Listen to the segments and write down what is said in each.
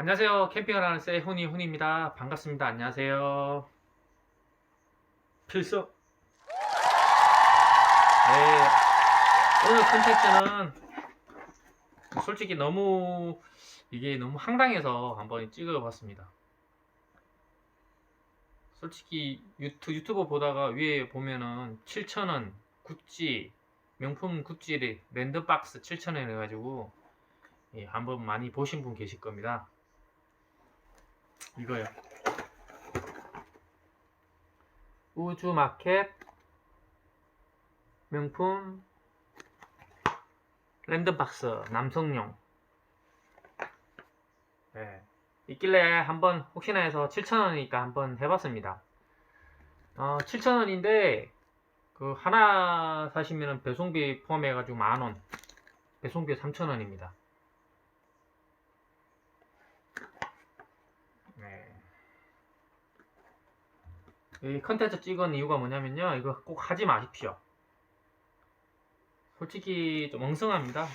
안녕하세요. 캠핑을 하는 세 훈이 훈입니다. 반갑습니다. 안녕하세요. 필수. 네. 오늘 컨텐츠는 솔직히 너무 이게 너무 황당해서 한번 찍어봤습니다. 솔직히 유튜, 유튜버 보다가 위에 보면은 7,000원 구찌 명품 구찌 랜드박스 7,000원 해가지고 예, 한번 많이 보신 분 계실 겁니다. 이거요. 우주 마켓 명품 랜드박스 남성용. 예. 있길래 한번 혹시나 해서 7,000원이니까 한번 해봤습니다. 어, 7,000원인데 그 하나 사시면은 배송비 포함해가지고 만원. 배송비 3,000원입니다. 네. 이 컨텐츠 찍은 이유가 뭐냐면요. 이거 꼭 하지 마십시오. 솔직히 좀 엉성합니다.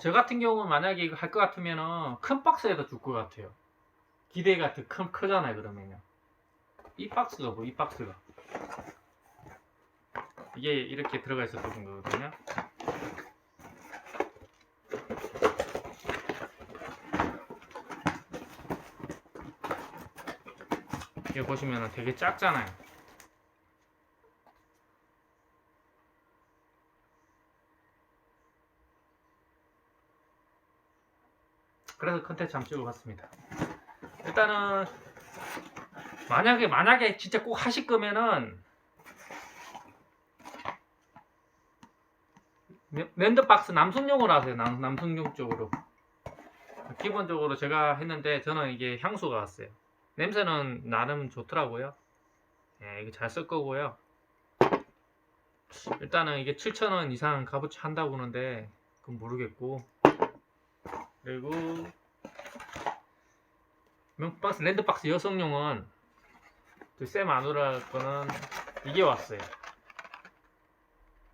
저 같은 경우는 만약에 이거 할 것 같으면은 큰 박스에다 줄 것 같아요. 기대가 더 큰, 크잖아요, 그러면요. 이 박스가 뭐, 이 박스가. 이게 이렇게 들어가 있었던 거거든요. 이거 보시면 되게 작잖아요. 그래서 컨텐츠 한번 찍어봤습니다. 일단은 만약에 만약에 진짜 꼭 하실 거면은 랜- 랜드박스 남성용으로 하세요. 남, 남성용 쪽으로. 기본적으로 제가 했는데 저는 이게 향수가 왔어요. 냄새는 나름 좋더라고요. 예, 이거 잘 쓸 거고요. 일단은 이게 7,000원 이상 값어치 한다고 하는데 그건 모르겠고 그리고 명박스 랜드박스 여성용은 그 마누라 거는 이게 왔어요.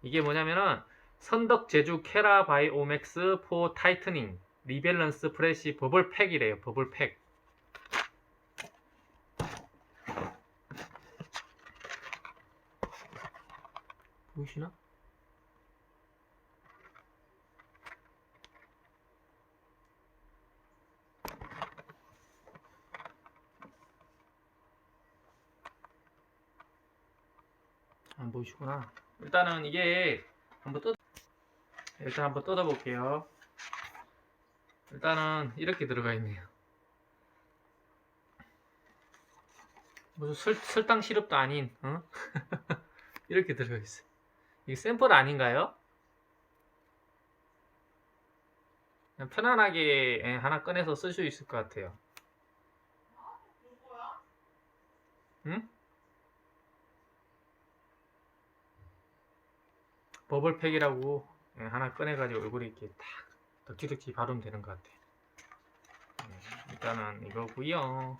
이게 뭐냐면은 선덕 제주 캐라 바이오맥스 포 타이트닝 리밸런스 프레시 버블 팩이래요. 버블 팩. 보이시나? 안 보이시구나. 일단은 이게 한번 뜯 일단 한번 뜯어 볼게요. 일단은 이렇게 들어가 있네요. 무슨 설, 설탕 시럽도 아닌 어? 이렇게 들어가 있어요. 이게 샘플 아닌가요? 편안하게 예, 하나 꺼내서 쓸 수 있을 것 같아요. 응? 버블팩이라고 예, 하나 꺼내가지고 얼굴에 이렇게 탁 덕지덕지 바르면 되는 것 같아요. 예, 일단은 이거고요.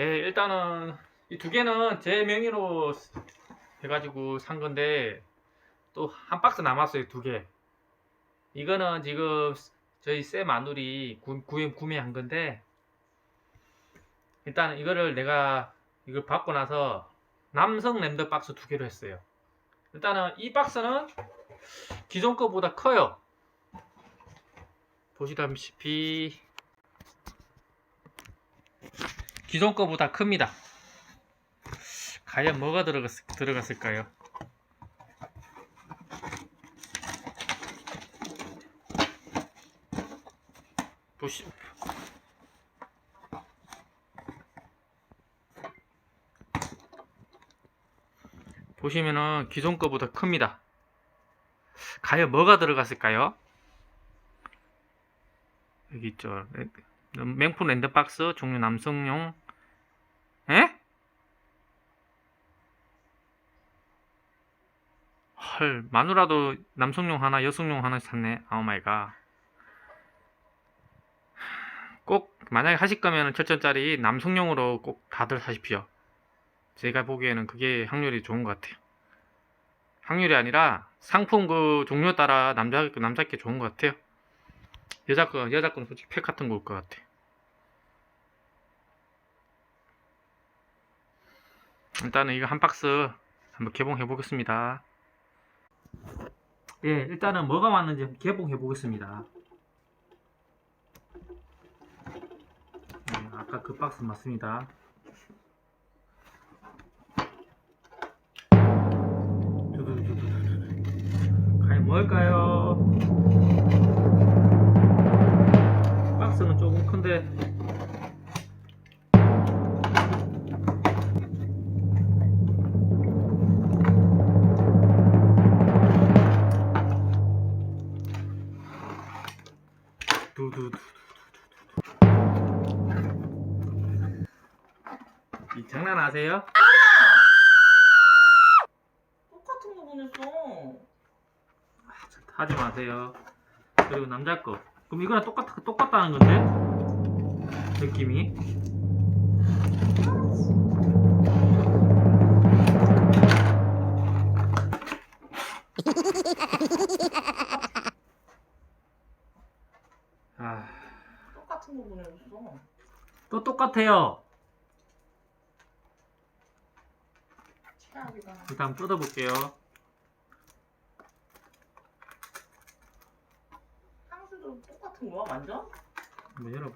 네, 일단은 이 두 개는 제 명의로 해가지고 산 건데 또 한 박스 남았어요, 두 개. 이거는 지금 저희 새 마누리 구매한 건데 일단 이거를 내가 이걸 받고 나서 남성 랜드 박스 두 개로 했어요. 일단은 이 박스는 기존 거보다 커요. 보시다시피 기존 거보다 큽니다. 과연 뭐가 들어갔, 들어갔을까요? 보시 보시면은 기존 거보다 큽니다. 과연 뭐가 들어갔을까요? 여기 있죠. 맹품 랜드박스 종류 남성용 에? 헐 마누라도 남성용 하나 여성용 하나 샀네 오 마이 갓. 꼭 만약에 하실 거면 7천짜리 남성용으로 꼭 다들 사십시오 제가 보기에는 그게 확률이 좋은 것 같아요. 확률이 아니라 상품 그 종류 따라 남자 남자께 좋은 것 같아요. 여자 거 여자 거는 솔직히 팩 같은 거올것 같아. 일단은 이거 한 박스 한번 개봉해 보겠습니다. 예, 일단은 뭐가 왔는지 개봉해 보겠습니다. 네, 아까 그 박스 맞습니다. 과연 뭘까요? 두두두 이 장난하세요? 똑같은 거 보냈어. 하지 마세요. 그리고 남자 거. 그럼 이거랑 똑같 똑같다는 건데? 느낌이. 똑같아요. 최악이다. 일단 뜯어볼게요. 향수도 똑같은 거야, 완전? 한번 열어봐.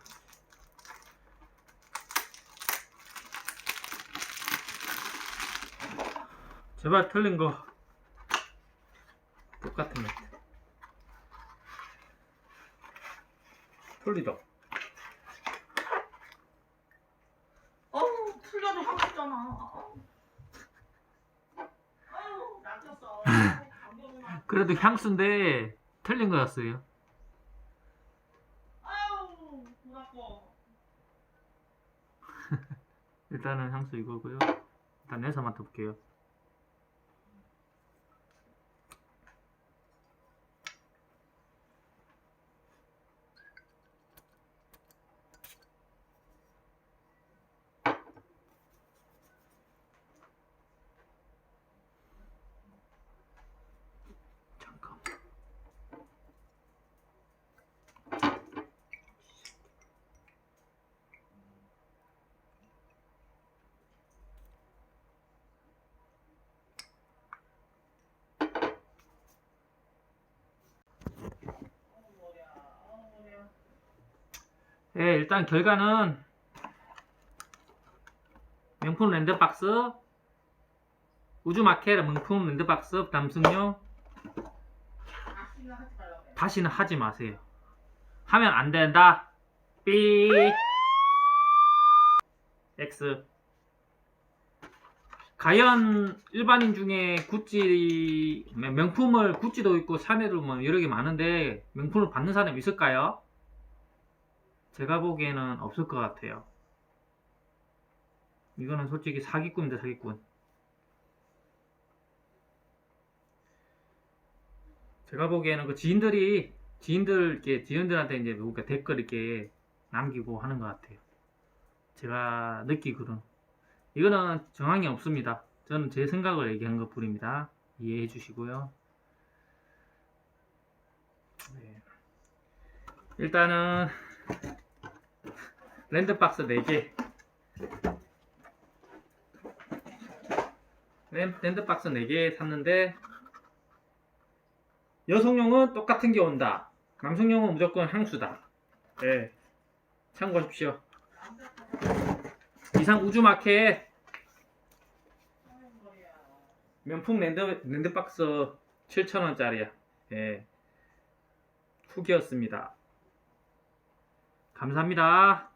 제발 틀린 거 똑같은 거 틀리다 어우, 틀려도 향수잖아. 아유, 낚였어. 감정이나. 그래도 향수인데 틀린 문 아파. 일단은 향수 이거고요. 일단 내서 맡아볼게요 잠깐 어우, 머리야. 어우, 머리야. 예, 일단 결과는 명품 랜드박스 우주마켓 명품 랜드박스 해. 다시는 하지 마세요. 하면 안 된다. 삐 X 과연 일반인 중에 구찌 명품을 구찌도 있고 샤넬도 뭐 여러 개 많은데 명품을 받는 사람이 있을까요? 제가 보기에는 없을 것 같아요. 이거는 솔직히 사기꾼입니다, 사기꾼. 제가 보기에는 그 지인들이 지인들 이렇게 지인들한테 이제 뭔가 댓글 이렇게 남기고 하는 것 같아요. 제가 느끼거든. 이거는 정황이 없습니다. 저는 제 생각을 얘기한 것 뿐입니다. 이해해 주시고요. 네. 일단은 랜드박스 4개. 랜- 랜드박스 4개 샀는데 여성용은 똑같은 게 온다. 남성용은 무조건 향수다. 네 참고하십시오. 이상 우주마켓. 명품 랜드, 랜드박스 7,000원짜리야. 예. 후기였습니다 감사합니다